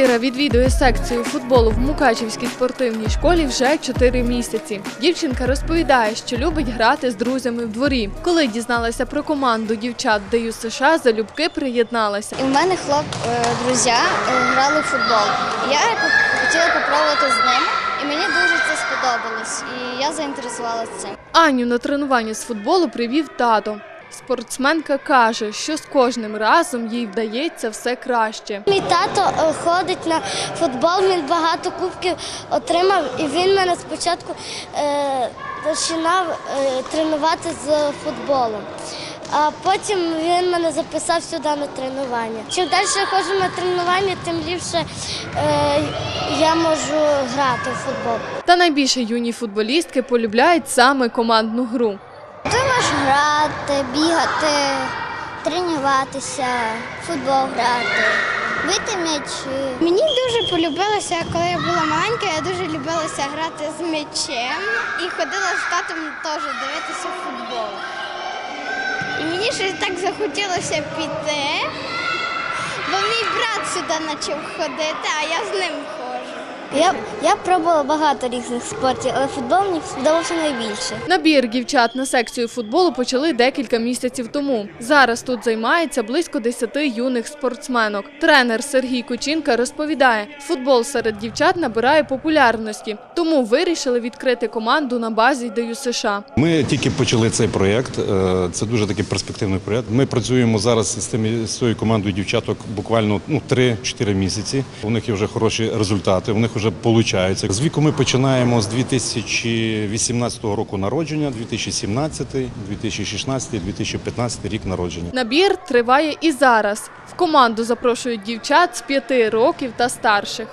відвідує секцію футболу в Мукачівській спортивній школі вже 4 місяці. Дівчинка розповідає, що любить грати з друзями в дворі. Коли дізналася про команду дівчат ДЮСШ, США, залюбки приєдналася. І в мене хлоп, е, друзі е, грали в футбол. Я хотіла попробувати з ними, і мені дуже це сподобалось. І я заінтересувалася цим. Аню на тренування з футболу привів тато. Спортсменка каже, що з кожним разом їй вдається все краще. Мій тато е, ходить на футбол, він багато кубків отримав, і він мене спочатку е, починав е, тренувати з футболу. А потім він мене записав сюди на тренування. Чим далі я ходжу на тренування, тим ліпше е, я можу грати в футбол. Та найбільше юні футболістки полюбляють саме командну гру. Грати, бігати, тренуватися, футбол грати, бити м'ячі. Мені дуже полюбилося, коли я була маленька, я дуже любилася грати з м'ячем і ходила з татом теж дивитися футбол. І мені щось так захотілося піти, бо мій брат сюди почав ходити, а я з ним ходжу. Я, я пробувала багато різних спортів, але футбол мені сподобався найбільше. Набір дівчат на секцію футболу почали декілька місяців тому. Зараз тут займається близько 10 юних спортсменок. Тренер Сергій Кучінка розповідає, футбол серед дівчат набирає популярності, тому вирішили відкрити команду на базі ДЮСШ. США. Ми тільки почали цей проєкт. е, Це дуже такий перспективний проєкт. Ми працюємо зараз з тими з цією командою дівчаток буквально ну 3-4 місяці. У них є вже хороші результати. У них вже виходить. З віку ми починаємо з 2018 року народження, 2017, 2016, 2015 рік народження. Набір триває і зараз. В команду запрошують дівчат з 5 років та старших.